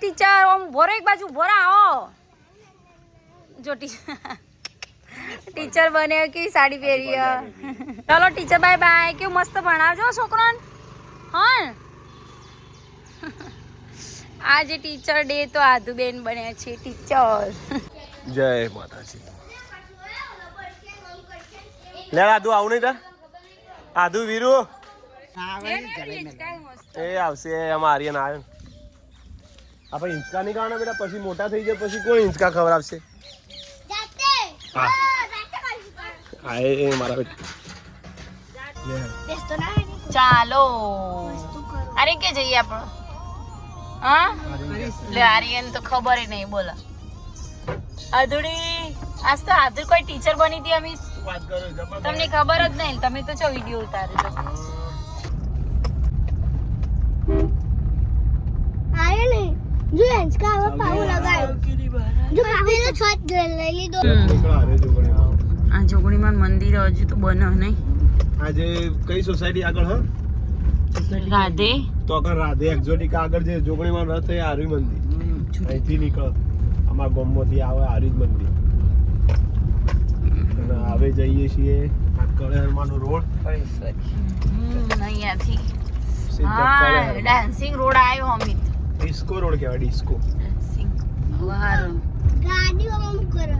Teacher ઓમ ભોરો એક બાજુ ભોરા આવો જો ટીચર બને કેવી સાડી પહેરી ચાલો ટીચર બાય બાય કેવું મસ્ત ભણાવજો છોકરાને. હા આજે ટીચર ડે તો આદુબેન બન્યા છે ટીચર જય માતાજી. લે આધુ આવું નહીં તાર આદુ વીરુ? એ આવશે અમારી ના આવે ને. આપણે હિંચકા નહીં ખાવાના બેટા? પછી મોટા થઈ જાય પછી કોણ હિંચકા ખવડાવશે? હા. એ મારા બેટા. ચાલો. અરે કે જઈએ આપણે? હા? લે આર્યન તો ખબર નહીં બોલા. આધુડી આજ તો આધુ કોઈ ટીચર બની હતી અમિત? વાત કરો તમને ખબર જ નહીં તમે તો છો વીડિયો ઉતારે છો આયો ને જો હવે પાઉ લગાવ્યો જો પેલો છત લઈ લીધો નીકળો હારે જોગણીમાં. આ જોગણીમાં મંદિર હજુ તો બને નહીં. આજે કઈ સોસાયટી આગળ હ? રાધે. તો આગળ રાધે એક્ઝોટિક આગળ જે જોગણીમાં રથ એ આર્ય મંદિર. અહીંથી નીકળ. અમારા ગામમાંથી આવે આર્ય જ મંદિર. હવે જઈએ છીએ આ રોડ. અહીંયાથી. હા ડાન્સિંગ રોડ આવ્યો અમિત ડિસ્કો રોડ કહેવાય ડિસ્કો. વાર. ગાડીઓ આમ કરો.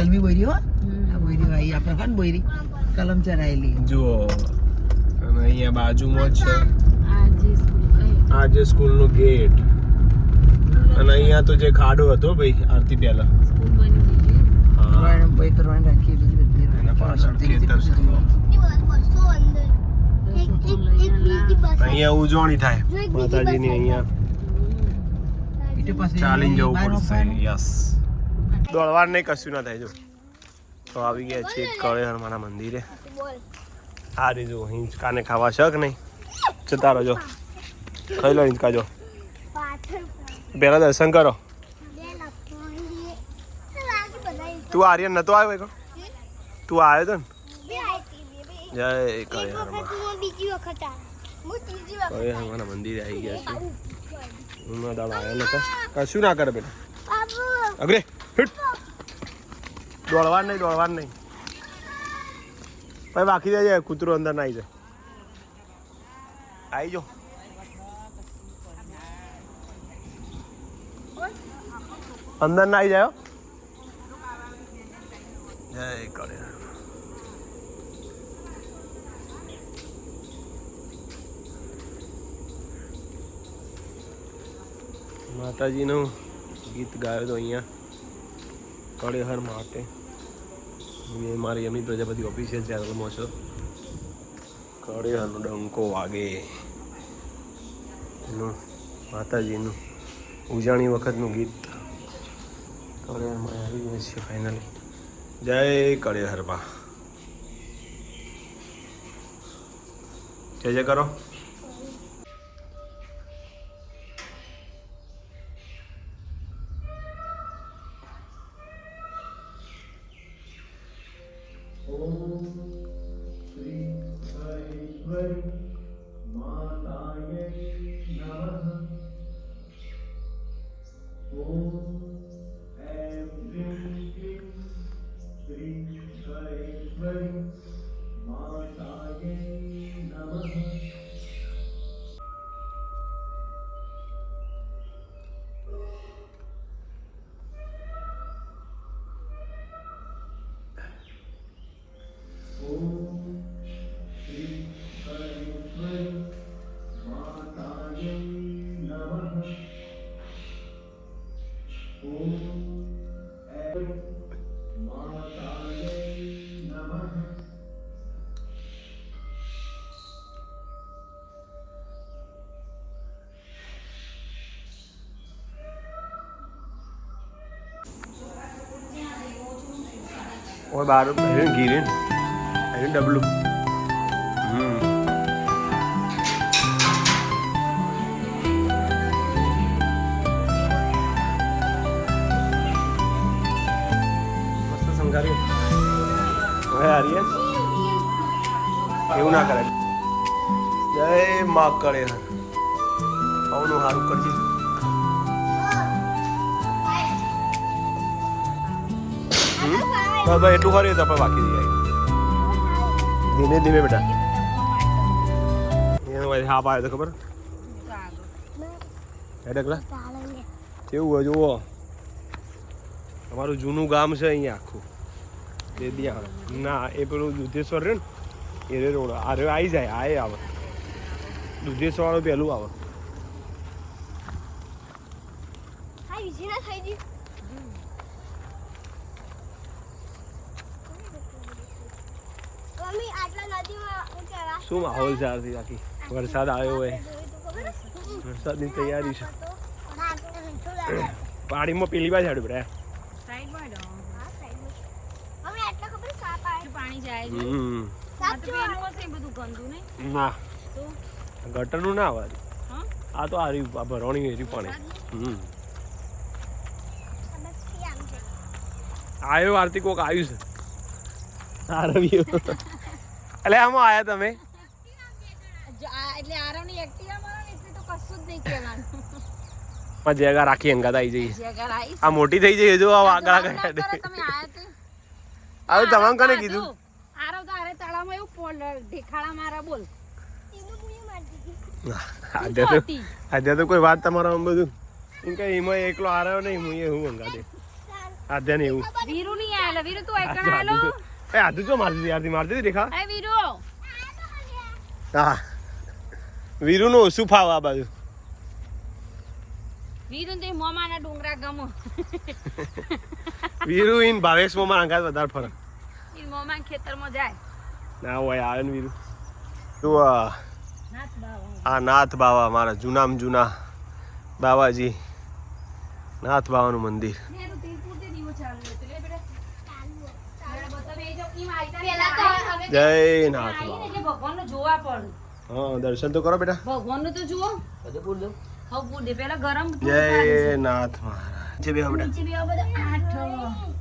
કલમી બોયરી હો? આ આવી આપણે કોણ બોયરી? કલમ ચરાયેલી. જુઓ અને અહીંયા બાજુમાં જ છે આજે સ્કૂલ કઈ? જે સ્કૂલનો ગેટ. અને અહીંયા તો જે ખાડો હતો ભાઈ આરતી પહેલા. હા કરવાનું બોય કરવાની રાખી બીજી બધી એના પાછળ ખેતર છે. અહીંયા ઉજવણી થાય માતાજીની અહીંયા ચાલીને જવું પડશે યસ નહીં કશું ના થાય જો તો આવી ગયા છે કળે હનુમાના મંદિરે આ રીજો હિંચકાને ખાવા શક નહીં જતા રહો જો ખાઈ લો હિંચકા જો પહેલાં દર્શન કરો બે લખવાની લાગી બનાવી તું આર્યન નતો આવ્યો એક? તું આવ્યો તો ને? જય વખત કળે મંદિરે આવી ગયા છે. હું દાડો આવ્યો નતો. કશું ના કરે બેટા. અગ્રે હિટ નહીં દોડવાનું નહીં. ભાઈ બાકી જાય કૂતરો અંદર ના આવી જાય. આવી જો. અંદર ના આવી જાય. જય કરે માતાજીનું ગીત ગાયો તો અહીંયા કળેહર માટે. એ મારી એમની પ્રજાપતિ ઓફિશિયલ ચેનલમાં છો. કળેહરનો ડંકો વાગે. એનું માતાજીનું ઉજાણી વખતનું ગીત કળેહરમાં આવી ગયું છે ફાઇનલી જય કળેહરમાં જય જય કરો ઓય બાર હેરણ ગીરીન હેરણ ડબલું હમ કરી હવે હારીએ એવું ના કરે જય મા કરે આવનું સારું કરજે બસ બસ એટલું કરીએ તો આપણે બાકી રહી ધીમે ધીમે બેટા. ભાઈ હાપ તો ખબર. હે કેવું હોય, જુઓ. અમારું જૂનું ગામ છે અહીંયા આખું. દેદિયા ના, એ પેલું દુધેશ્વર રહ્યું ને, એ રોડ. આ રે આવી જાય, આ એ આવે. દુધેશ્વર વાળું પહેલું આવે હા ઈઝી ના થઈ ગઈ મમ્મી આટલા નદીમાં હું કહેવા શું માહોલ છે આરતી આખી વરસાદ આવ્યો હોય. વરસાદની તૈયારી છે. પાણીમાં પેલી બાજુ હાડું બેટા સાઈડમાં જ હા સાઈડમાં. મમ્મી આટલા ખબર સાપ આવે? પાણી જાય છે. હમ. સાપ આ તો જો પેલું હશે એ બધું ગંદુ નહીં? ના. ગટરનું ના આવે. આ તો આ રહ્યું ભરવાની એરી પાણી હમ. આવ્યો આરતી કોક આવ્યું છે. આરવ્યું એટલે આમાં આયા તમે? જો એટલે આરવની એક્ટિવા મારો એટલે તો કશું જ નહીં કહેવાનું. માં જગ્યા રાખી અંગાત આવી જઈએ જે અગર આવીશ આ મોટી થઈ જઈ જો આ આગળ આગળ હવે તમામ કને કીધું? આરવ તો આરે તળામાં એવું પોલ દેખાડા મારા બોલ. આજે તો આજે તો કોઈ વાત તમારા આમ બધું. એમ કે એમાં એકલો આર્યો નહીં હું એ હું અંગાતે આજે ને એવું. વીરુ નહીં આયેલો. વીરુ તું એકણ તો- એ આદુ જો મારતી હતી યારથી મારતી હતી રેખા એ વીરુ. હા. વીરુનું ઓછું ફાવ આ બાજુ? વીરુ તે મોમાના ડુંગરા ગમો. વીરુ ઇન ભાવેશમાં મારા અંગાત વધારે ફરક ઈ મોમાન ખેતરમાં જાય. ના હોય આવે ને વીરુ. તું આ. નાથ બાવા. આ નાથ બાવા મારા જૂનામ જૂના બાવાજી. નાથ બાવાનું મંદિર ને તો તેલ પૂરતે દીવો ચાલુ હતો લે બેટા ચાલુ બતાવે એ જો ઈ માઈતા પેલા તો અમે જય નાથ ભગવાન જોવા હા દર્શન તો કરો બેટા. ભગવાન તો જુઓ. બધું બોલ દઉં. હવે પૂછે પેલા ગરમ જય નાથ મહારાજ. જે બે નીચે બે બધા. આઠ.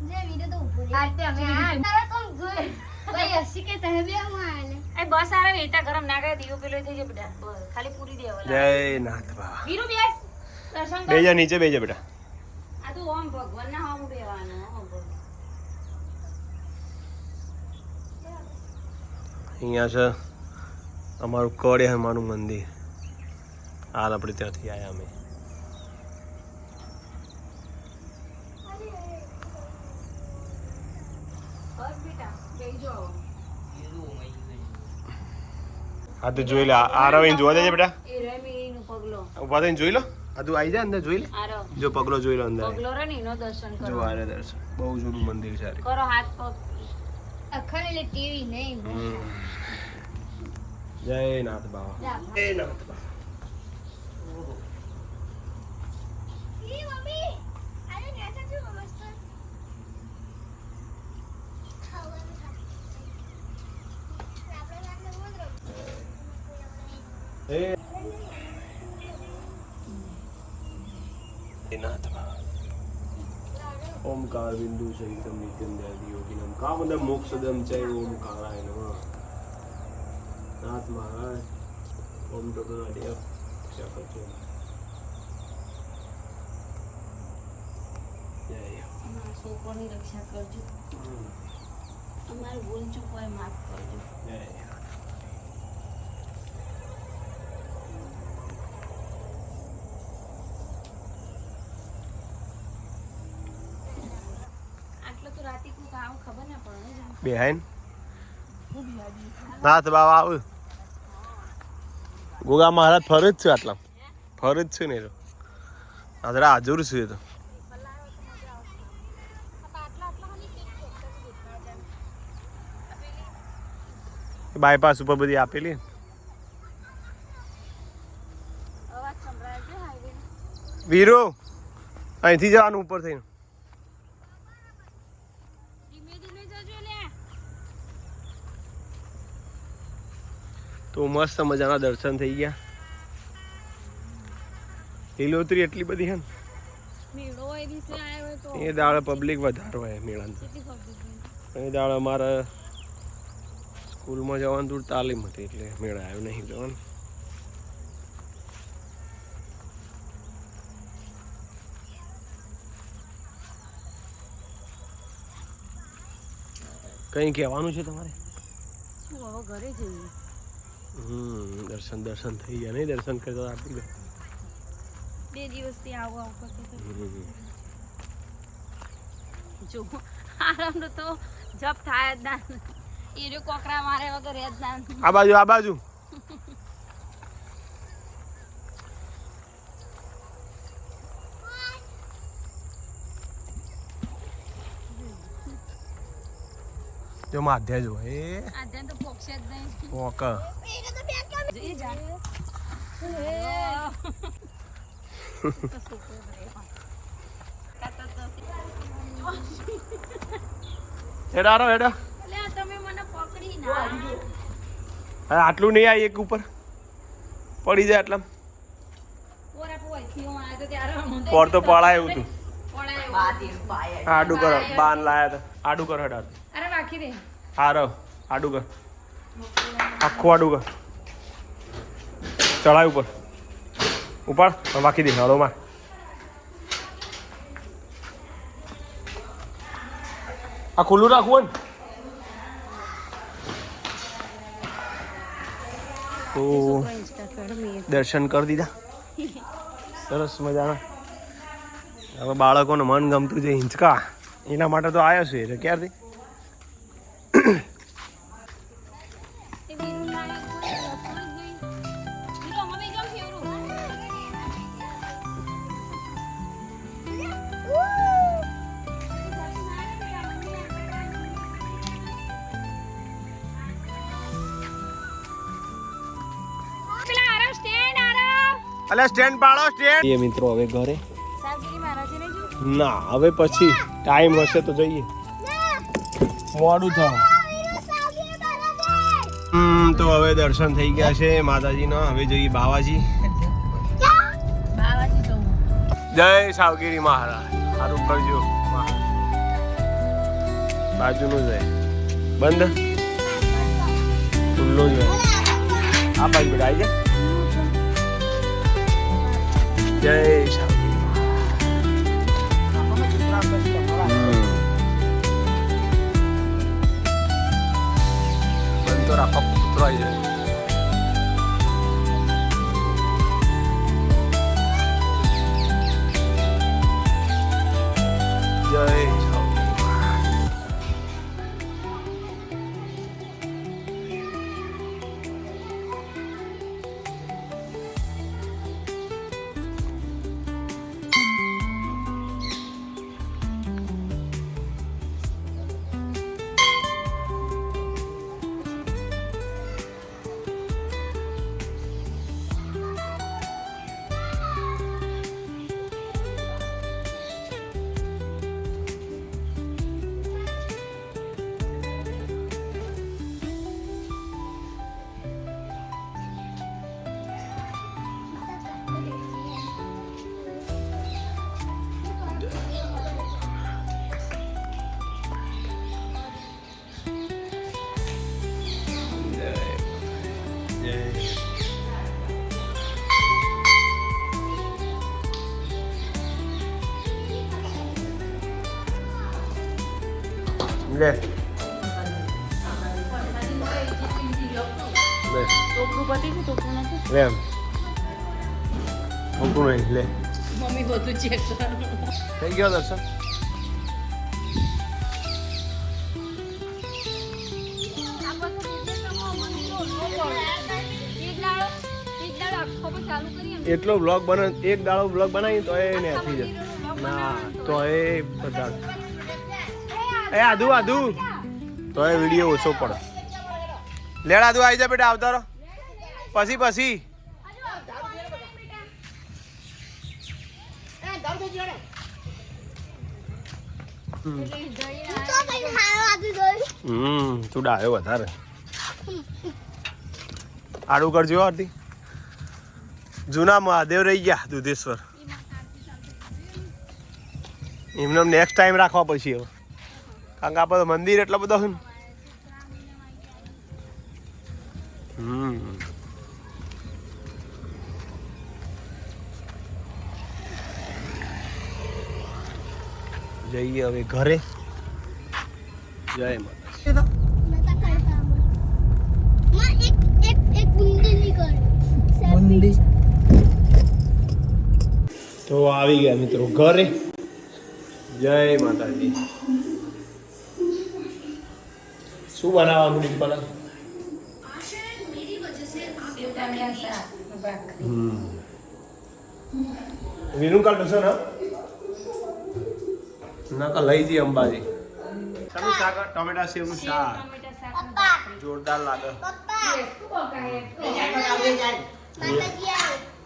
જે વિડિયો તો ઊભો રહી અમે તારા કોમ જોઈ ભાઈ હસી કે તમે બે હું આલે એ બસ આવે ને ગરમ ના કરે દીવો પેલો થઈ જાય બેટા. બસ ખાલી પૂરી દેવા જય નાથ બાવા વીરુ બેસ. દર્શન કર. બેજા નીચે બેજા બેટા. આ તો ઓમ ભગવાન ના હોમ બેવાનું ઓમ ભગવાન. અહીંયા છે અમારું કડે હનુમાનું મંદિર. હાલ આપણે ત્યાંથી આવ્યા અમે. હા તો જોઈ લે આરવ જોવા જાય બેટા? ઊભા થઈને જોઈ લો. આ તું આવી જાય અંદર જોઈ લે. જો પગલો જોઈ લો અંદર. પગલો રે જો આરે દર્શન. બહુ જૂનું મંદિર છે. કરો હાથ પગ. અખરેલી ટીવી નહીં. જય નાથ બાવા. જય નાથ બાવા. એ મમ્મી આને નેચા જો મસ્ત ખાવાનું ખા આપણે રાતને મોજ જય નાથ બાવા ઓમકાર બિંદુ સહિતમ નિત્યમ દયાદિ યોગિનમ. કામદમ મોક્ષદમ ચૈવ ઓમકારાય નમઃ નાથ મહારાજ ઓમ ટોટનાડિય શપથ જય અમારા છોકરોની રક્ષા કરજો. અમારે ભૂલ ચૂક હોય માફ કરજો. તો ના ને બેહાઈન નાથ બાવા આવ. ગોગા મહારાજ ફર જ છે આટલા. ફર જ છે ને તો. આ જરા હાજર છે એ તો. બાયપાસ ઉપર બધી આપેલી? વીરો અહીંથી જવાનું ઉપર થઈને ધીમે ધીમે જજો લે તો મસ્ત મજાના દર્શન થઈ ગયા. લીલોતરી એટલી બધી હે ને? એ દાડે પબ્લિક વધારે હોય મેળાની. એ દાડે અમારે સ્કૂલમાં જવાનું થોડું તાલીમ હતી એટલે મેળા આવ્યો નહીં જવાનું કંઈ કહેવાનું છે તમારે? શું હવે ઘરે જઈએ? હમ દર્શન દર્શન થઈ ગયા નહીં? દર્શન કરતા આપી બે દિવસથી આવું આવું કરતી. જો આરામનો તો જપ થાય જ ના. એ કોકરા મારે વગર એ જ ના. આ બાજુ આ બાજુ. જો માધ્યા જો એ. તો પોક. હેડા આરો હેડા. એટલે આ તમે મને પકડી ના. હવે આટલું નહીં આ એક ઉપર. પડી જાય આટલા તો પોર તો પડાય એવું હતું. આડું કરો. બાન લાયા હતા આડું કરો હેડા અરે રાખી દે. હારો આડું કર. આખું આડું કર. ચડાય ઉપર. ઉપાડ. હવે બાકી દે. હળો માર. આ ખુલ્લું રાખવું ને? તો દર્શન કરી દીધા. સરસ મજાના. હવે બાળકોને મન ગમતું છે હિંચકા. એના માટે તો આવ્યો છું એટલે ક્યારથી? સ્ટેન્ડ પાડો સ્ટેન્ડ. એ મિત્રો હવે ઘરે? સાગીરી મહારાજને જો ના હવે પછી ટાઈમ હશે તો જઈએ. મોડું થાય હમ તો હવે દર્શન થઈ ગયા છે માતાજીના. હવે જઈએ બાવાજી. બાવાજી જય સાવગીરી મહારાજ. સારું કરજો. બાજુનું જ બંધ. ખુલ્લો જ હોય. આ બાજુ બેટા આવી જા. જય સાવગીરી હમ. બંધ તો રાખો કૂતરો આવી જાય જય જય લે લે ટોપરું પતી ગયું ટોપરું નથી લે એમ મૂકું નહીં લે મમ્મી બધું ચેક કરે થઈ ગયો દર્શન એટલો બ્લોગ બને એક દાડો બ્લોગ બનાવી તો એ ને થઈ જાય ના તો એ બધા. એ આદુ આદુ. તો એ વીડિયો ઓછો પડે. લેડ આદુ આવી જા બેટા આવતા રહો. પછી પછી. હમ. તું ડાયો વધારે. આડું કરજો આરતી. જૂના મહાદેવ રહી ગયા, દુધેશ્વર. એમને નેક્સ્ટ ટાઈમ રાખવા પછી હવે. કારણ કે આપણે મંદિર એટલો બધો હોય ને. હમ. જઈએ હવે ઘરે. જય માતા એક તો આવી ગયા મિત્રો ઘરે. જય માતાજી. શું બનાવવાનું ડિમ્પલ વિનું કાલ ડસો ને ના કા લઈ જઈએ અંબાજી. તમે શાક ટમેટા સેવનું શાક. જોરદાર લાગે. પપ્પા. માતાજી આવે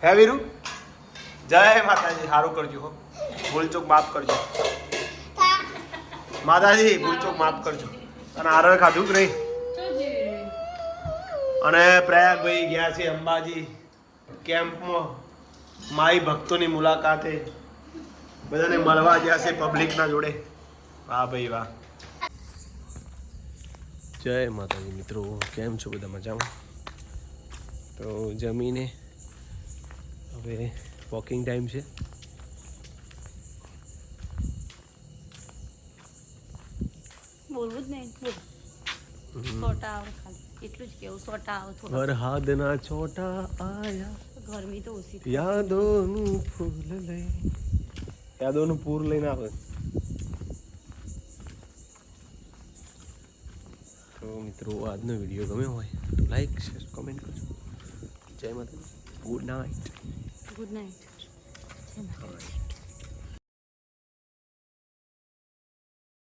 હે વીરુ? જય માતાજી, સારું કરજો હો. ભૂલચૂક માફ કરજો. માતાજી, ભૂલચૂક માફ કરજો. અને આરળ ખાધું કે નહીં? અને પ્રયાગભાઈ ગયા છે અંબાજી કેમ્પમાં. માઈ ભક્તોની મુલાકાતે. બધાને મળવા ગયા છે પબ્લિકના જોડે. વાહ ભાઈ વાહ. જય માતાજી મિત્રો, કેમ છો બધા મજામાં? તો જમીને હવે વોકિંગ ટાઈમ છે. બોલવું જ નહીં. આવે ખાલી. એટલું જ કેવું છોટા આવે થોડા. વરહાદના છોટા આયા. ગરમી તો ઓછી યાદોનું ફૂલ લઈ. યાદોનું પૂર લઈને આવે. તો મિત્રો આજનો વીડિયો ગમ્યો હોય તો લાઈક શેર કોમેન્ટ કરજો. જય માતા ગુડ નાઇટ ગુડ નાઇટ જય માતાજી